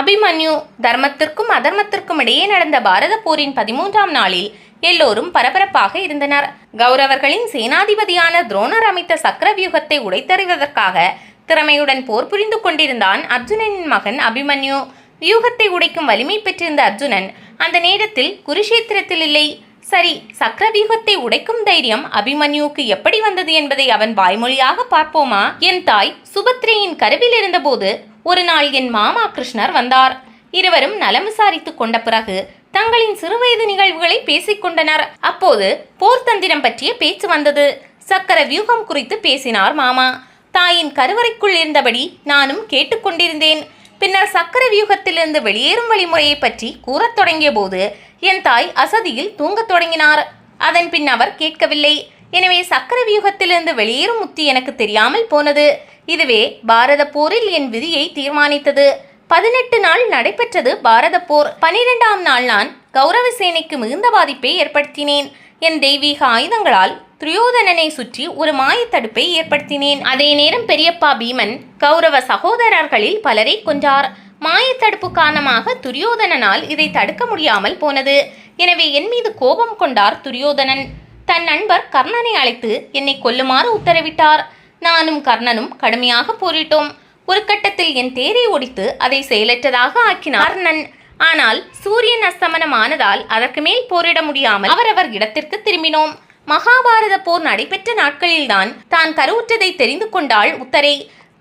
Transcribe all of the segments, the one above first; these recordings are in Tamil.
அபிமன்யு தர்மத்திற்கும் அதர்மத்திற்கும் இடையே நடந்த பாரத போரின் பதிமூன்றாம் நாளில் எல்லோரும் பரபரப்பாக இருந்தனர். கௌரவர்களின் சேனாதிபதியான துரோணர் அமைத்த சக்கரவியூகத்தை உடைத்தறிவதற்காக திறமையுடன் போர் புரிந்து கொண்டிருந்தான் அர்ஜுனனின் மகன் அபிமன்யு. வியூகத்தை உடைக்கும் வலிமை பெற்றிருந்த அர்ஜுனன் அந்த நேரத்தில் குருஷேத்திரத்தில் இல்லை. சரி சக்கரவியூகத்தை உடைக்கும் தைரியம் அபிமன்யுவுக்கு எப்படி வந்தது என்பதை அவன் வாய்மொழியாக பார்ப்போமா? என் தாய் சுபத்ரையின் கருவில் இருந்தபோது ஒரு நாள் என் மாமா கிருஷ்ணர் வந்தார். இருவரும் நலம் விசாரித்துக் கொண்ட பிறகு தங்களின் சிறுவயது நிகழ்வுகளை பேசிக்கொண்டனர் அப்போது போர்த்தந்திரம் பற்றிய பேச்சு வந்தது. சக்கர வியூகம் குறித்து பேசினார் மாமா. தாயின் கருவறைக்குள் இருந்தபடி நானும் கேட்டுக்கொண்டிருந்தேன் பின்னர் சக்கர வியூகத்திலிருந்து வெளியேறும் வழிமுறையை பற்றி கூறத் தொடங்கிய போது என் தாய் அசதியில் தூங்கத் தொடங்கினார். அதன் பின் அவர் கேட்கவில்லை. எனவே சக்கர வியூகத்திலிருந்து வெளியேறும் உத்தி எனக்கு தெரியாமல் போனது. இதுவே பாரத போரில் என் விதியை தீர்மானித்தது. பதினெட்டு நாள் நடைபெற்றது பாரத போர் பனிரெண்டாம் நாள் நான் கௌரவ சேனைக்கு மிகுந்த பாதிப்பை ஏற்படுத்தினேன். என் தெய்வீக ஆயுதங்களால் துரியோதனனை சுற்றி ஒரு மாயத் தடுப்பை ஏற்படுத்தினேன். அதே நேரம் பெரியப்பா பீமன் கௌரவ சகோதரர்களில் பலரை கொன்றார். மாயத்தடுப்பு காரணமாக துரியோதனனால் இதை தடுக்க முடியாமல் போனது. எனவே என் மீது கோபம் கொண்டார் துரியோதனன். தன் நண்பர் கர்ணனை அழைத்து என்னை கொல்லுமாறு உத்தரவிட்டார். நானும் கர்ணனும் கடுமையாக போரிட்டோம். ஒரு கட்டத்தில் என் தேரை ஒடித்து அதை செயலற்றதாக ஆக்கினார் கர்ணன். ஆனால் சூரியன் அஸ்தமனம் ஆனதால் அதற்கு மேல் போரிட முடியாமல் அவரவர் இடத்திற்கு திரும்பினோம். மகாபாரத போர் நடைபெற்ற நாட்களில்தான் தான் கருவுற்றதை தெரிந்து கொண்டாள் உத்தரை.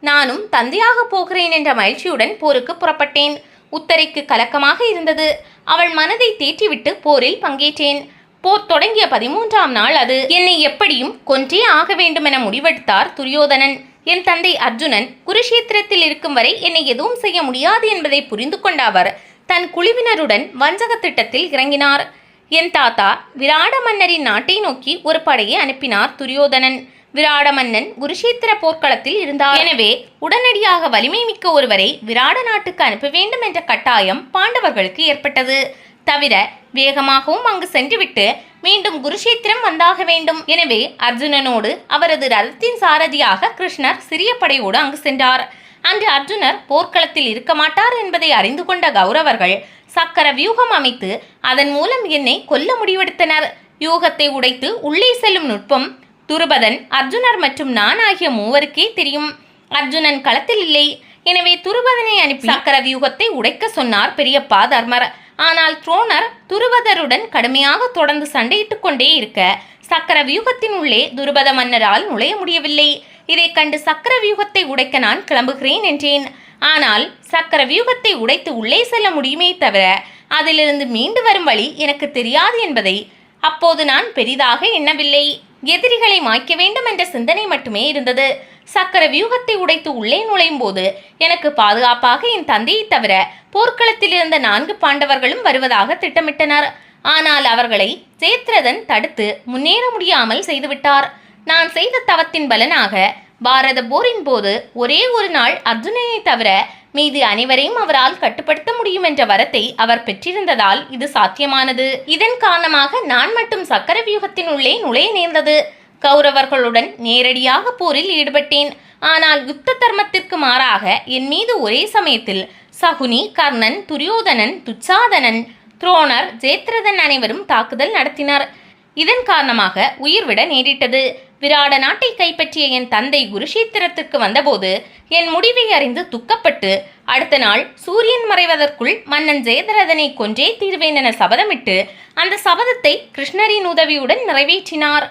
நானும் தந்தையாக போகிறேன் என்ற மகிழ்ச்சியுடன் போருக்கு புறப்பட்டேன். உத்தரைக்கு கலக்கமாக இருந்தது. அவள் மனதை தேற்றிவிட்டு போரில் பங்கேற்றேன். போர் தொடங்கிய பதிமூன்றாம் நாள் அது. என்னை எப்படியும் கொன்றே ஆக வேண்டும் என முடிவெடுத்தார் துரியோதனன். என் தந்தை அர்ஜுனன் குருஷேத்திரத்தில் இருக்கும் வரை என்னை எதுவும் செய்ய முடியாது என்பதை புரிந்து கொண்ட அவர் தன் குழுவினருடன் வஞ்சக திட்டத்தில் இறங்கினார். என் தாத்தா விராட மன்னரின் நாட்டை நோக்கி ஒரு படையை அனுப்பினார் துரியோதனன். விராட மன்னன் குருஷேத்திர போர்க்களத்தில் இருந்தார். எனவே உடனடியாக வலிமை மிக்க ஒருவரை விராட நாட்டுக்கு அனுப்ப வேண்டும் என்ற கட்டாயம் பாண்டவர்களுக்கு ஏற்பட்டது. தவிர வேகமாகவும் அங்கு சென்றுவிட்டு மீண்டும் குருஷேத்திரம் வந்தாக வேண்டும். எனவே அர்ஜுனனோடு அவரது ரதத்தின் சாரதியாக கிருஷ்ணர் சிறிய படையோடு அங்கு சென்றார். அன்று அர்ஜுனர் போர்க்களத்தில் இருக்க மாட்டார் என்பதை அறிந்து கொண்ட கௌரவர்கள் சக்கர வியூகம் அமைத்து அதன் மூலம் என்னை கொல்ல முடிவெடுத்தனர். யூகத்தை உடைத்து உள்ளே செல்லும் நுட்பம் துருபதன் அர்ஜுனர் மற்றும் நான் ஆகிய மூவருக்கே தெரியும். அர்ஜுனன் களத்தில் இல்லை. எனவே துருபதனை அனுப்பி சக்கர வியூகத்தை உடைக்க சொன்னார் பெரியப்பா தர்மர். ஆனால் துரோணர் துருபதருடன் கடுமையாக தொடர்ந்து சண்டையிட்டுக் கொண்டே இருக்க சக்கர வியூகத்தின் உள்ளே துருபத மன்னரால் நுழைய முடியவில்லை. இதைக் கண்டு சக்கர வியூகத்தை உடைக்க நான் கிளம்புகிறேன் என்றேன். ஆனால் சக்கர வியூகத்தை உடைத்து உள்ளே செல்ல முடியுமே தவிர அதிலிருந்து மீண்டு வரும் வழி எனக்கு தெரியாது என்பதை அப்போது நான் பெரிதாக எண்ணவில்லை. எதிரிகளை மாய்க்க வேண்டும் என்ற சிந்தனை மட்டுமே இருந்தது. சக்கர வியூகத்தை உடைத்து உள்ளே நுழையும் போது எனக்கு பாதுகாப்பாக என் தந்தையை தவிர போர்க்களத்தில் இருந்த நான்கு பாண்டவர்களும் வருவதாக திட்டமிட்டனர். ஆனால் அவர்களை சேத்ரதன் தடுத்து முன்னேற முடியாமல் செய்துவிட்டார். நான் செய்த தவத்தின் பலனாக பாரத போரின் போது ஒரே ஒரு நாள் அர்ஜுனனை தவிர மீது அனைவரையும் அவரால் கட்டுப்படுத்த முடியும் என்ற வரத்தை அவர் பெற்றிருந்ததால் இது சாத்தியமானது. இதன் காரணமாக நான் மட்டும் சக்கர வியூகத்தின் உள்ளே நுழைய நேர்ந்தது. கௌரவர்களுடன் நேரடியாக போரில் ஈடுபட்டேன். ஆனால் யுத்த தர்மத்திற்கு மாறாக என் மீது ஒரே சமயத்தில் சகுனி கர்ணன் துரியோதனன் துச்சாதனன் துரோணர் ஜெயத்ரதன் அனைவரும் தாக்குதல் நடத்தினர். இதன் காரணமாக உயிர்விட நேரிட்டது. விராட நாட்டை கைப்பற்றிய என் தந்தை குருஷேத்திரத்திற்கு வந்தபோது என் முடிவை அறிந்து துக்கப்பட்டு அடுத்த நாள் சூரியன் மறைவதற்குள் மன்னன் ஜெயதரதனை கொன்றே தீர்வேன் என சபதமிட்டு அந்த சபதத்தை கிருஷ்ணரின் உதவியுடன் நிறைவேற்றினார்.